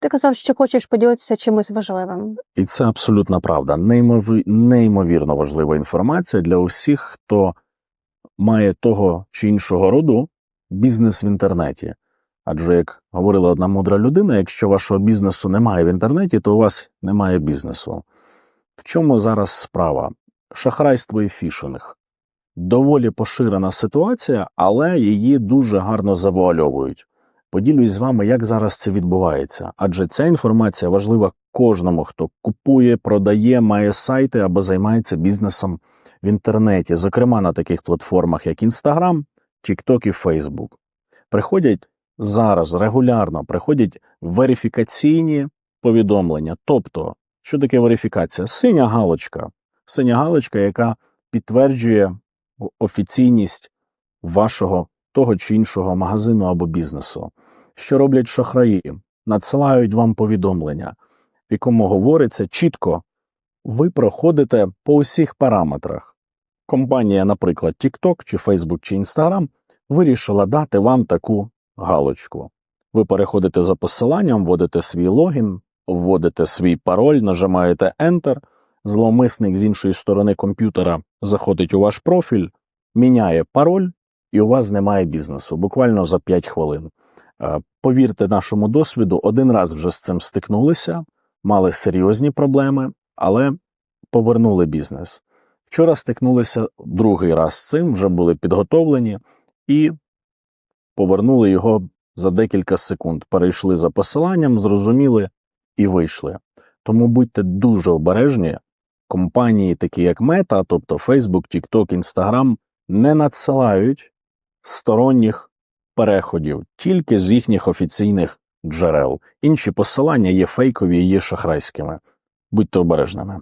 Ти казав, що хочеш поділитися чимось важливим. І це абсолютна правда. Неймові... Неймовірно важлива інформація для усіх, хто має того чи іншого роду бізнес в інтернеті. Адже, як говорила одна мудра людина, якщо вашого бізнесу немає в інтернеті, то у вас немає бізнесу. В чому зараз справа? Шахрайство і фішинг. Доволі поширена ситуація, але її дуже гарно завуальовують. Поділюсь з вами, як зараз це відбувається, адже ця інформація важлива кожному, хто купує, продає, має сайти або займається бізнесом в інтернеті, зокрема на таких платформах, як Instagram, TikTok і Facebook. Приходять зараз регулярно приходять верифікаційні повідомлення. Тобто, що таке верифікація? Синя галочка, синя галочка, яка підтверджує офіційність вашого того чи іншого магазину або бізнесу. Що роблять шахраї? Надсилають вам повідомлення, в якому говориться чітко, ви проходите по усіх параметрах. Компанія, наприклад, TikTok, чи Facebook, чи Instagram, вирішила дати вам таку галочку. Ви переходите за посиланням, вводите свій логін, вводите свій пароль, нажимаєте Enter, зловмисник з іншої сторони комп'ютера заходить у ваш профіль, міняє пароль, і у вас немає бізнесу буквально за 5 хвилин. Е, Повірте нашому досвіду, один раз вже з цим стикнулися, мали серйозні проблеми, але повернули бізнес. Вчора стикнулися другий раз з цим, вже були підготовлені і повернули його за декілька секунд. Перейшли за посиланням, зрозуміли і вийшли. Тому будьте дуже обережні. Компанії, такі як Meta, тобто Facebook, TikTok, Instagram, не надсилають сторонніх переходів тільки з їхніх офіційних джерел. Інші посилання є фейкові і є шахрайськими. Будьте обережними.